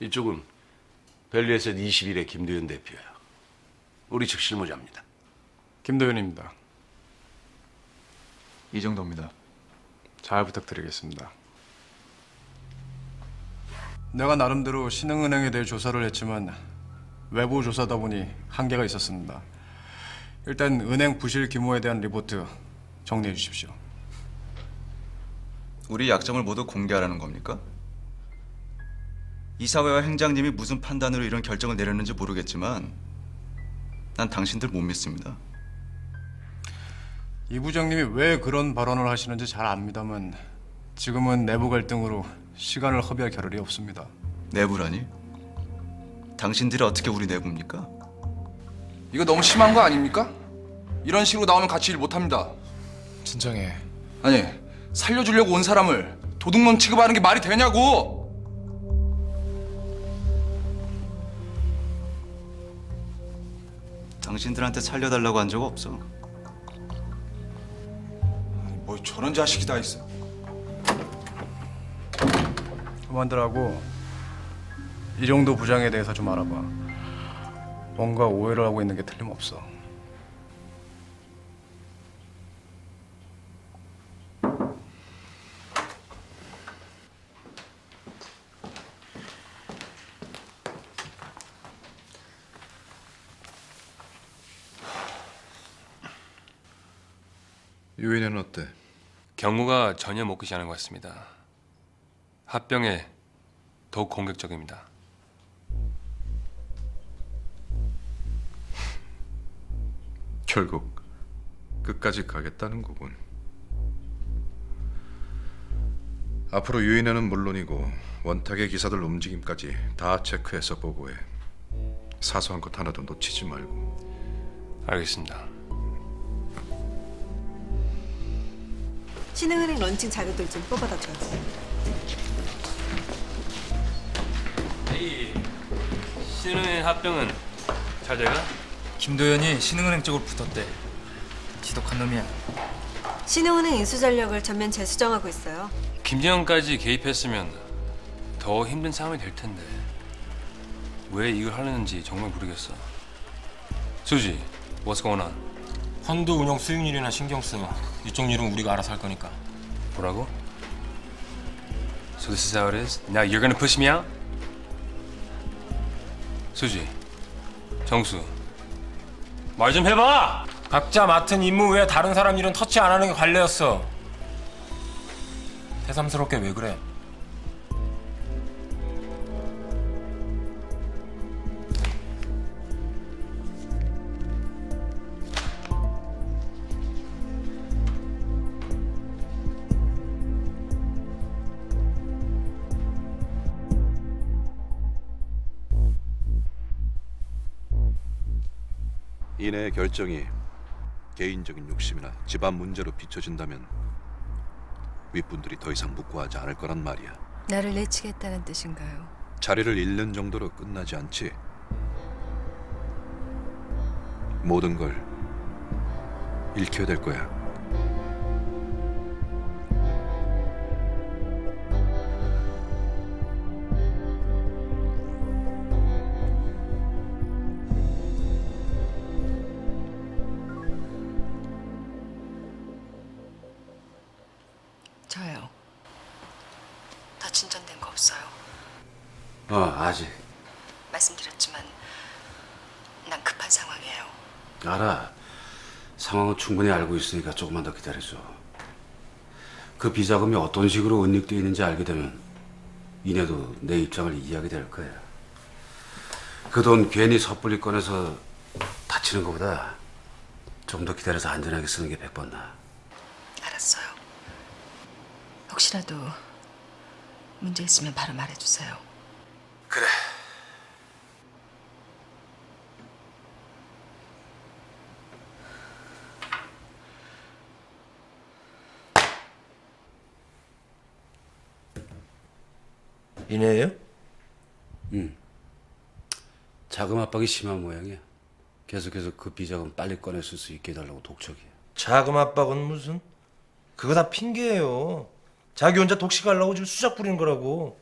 이쪽은 밸류에셋 21의 김도현 대표야. 우리 측 실무자입니다. 김도현입니다. 이 정도입니다. 잘 부탁드리겠습니다. 내가 나름대로 신흥은행에 대해 조사를 했지만 외부 조사다 보니 한계가 있었습니다. 일단 은행 부실 규모에 대한 리포트 정리해 주십시오. 우리 약점을 모두 공개하라는 겁니까? 이사회와 행장님이 무슨 판단으로 이런 결정을 내렸는지 모르겠지만 난 당신들 못 믿습니다. 이 부장님이 왜 그런 발언을 하시는지 잘 압니다만 지금은 내부 갈등으로 시간을 허비할 겨를이 없습니다. 내부라니? 당신들이 어떻게 우리 내부입니까? 이거 너무 심한 거 아닙니까? 이런 식으로 나오면 같이 일 못합니다. 진정해. 아니 살려주려고 온 사람을 도둑놈 취급하는 게 말이 되냐고! 당신들한테 살려달라고 한 적 없어. 뭐 저런 자식이 다 있어. 그만들하고 이 정도 부장에 대해서 좀 알아봐. 뭔가 오해를 하고 있는 게 틀림없어. 유인은 어때? 경무가 전혀 먹히지 않은 것 같습니다. 합병에 더욱 공격적입니다. 결국 끝까지 가겠다는 거군. 앞으로 유인은 물론이고 원탁의 기사들 움직임까지 다 체크해서 보고해. 사소한 것 하나도 놓치지 말고. 알겠습니다. 신흥은행 런칭 자료들 좀 뽑아다 줘야지. 신은의 합병은 잘 돼가? 김도현이 신흥은행 쪽으로 붙었대. 지독한 놈이야. 신흥은행 인수 전력을 전면 재수정하고 있어요. 김재영까지 개입했으면 더 힘든 상황이 될 텐데 왜 이걸 하려는지 정말 모르겠어. 수지, what's going on? 펀드 운영 수익률이나 신경 써. 이쪽 일은 우리가 알아서 할 거니까. 뭐라고? So this is how it is? Now you're gonna push me out? 수지, 정수, 말 좀 해봐! 각자 맡은 임무 외에 다른 사람 일은 터치 안 하는 게 관례였어. 새삼스럽게 왜 그래? 이내의 결정이 개인적인 욕심이나 집안 문제로 비춰진다면 윗분들이 더 이상 묵고하지 않을 거란 말이야. 나를 내치겠다는 뜻인가요? 자리를 잃는 정도로 끝나지 않지. 모든 걸 잃게 될 거야. 저요. 더 진전된 거 없어요. 어, 아직. 말씀드렸지만 난 급한 상황이에요. 알아. 상황은 충분히 알고 있으니까 조금만 더 기다려줘. 그 비자금이 어떤 식으로 은닉되어 있는지 알게 되면 이내도 내 입장을 이해하게 될 거야. 그 돈 괜히 섣불리 꺼내서 다치는 것보다 좀 더 기다려서 안전하게 쓰는 게 백번 나아. 알았어요. 혹시라도 문제 있으면 바로 말해주세요. 그래. 이네예요? 자금 압박이 심한 모양이야. 계속해서 그 비자금 빨리 꺼내 쓸 수 있게 해달라고 독촉이야. 자금 압박은 무슨? 그거 다 핑계예요. 자기 혼자 독식하려고 지금 수작 부리는 거라고.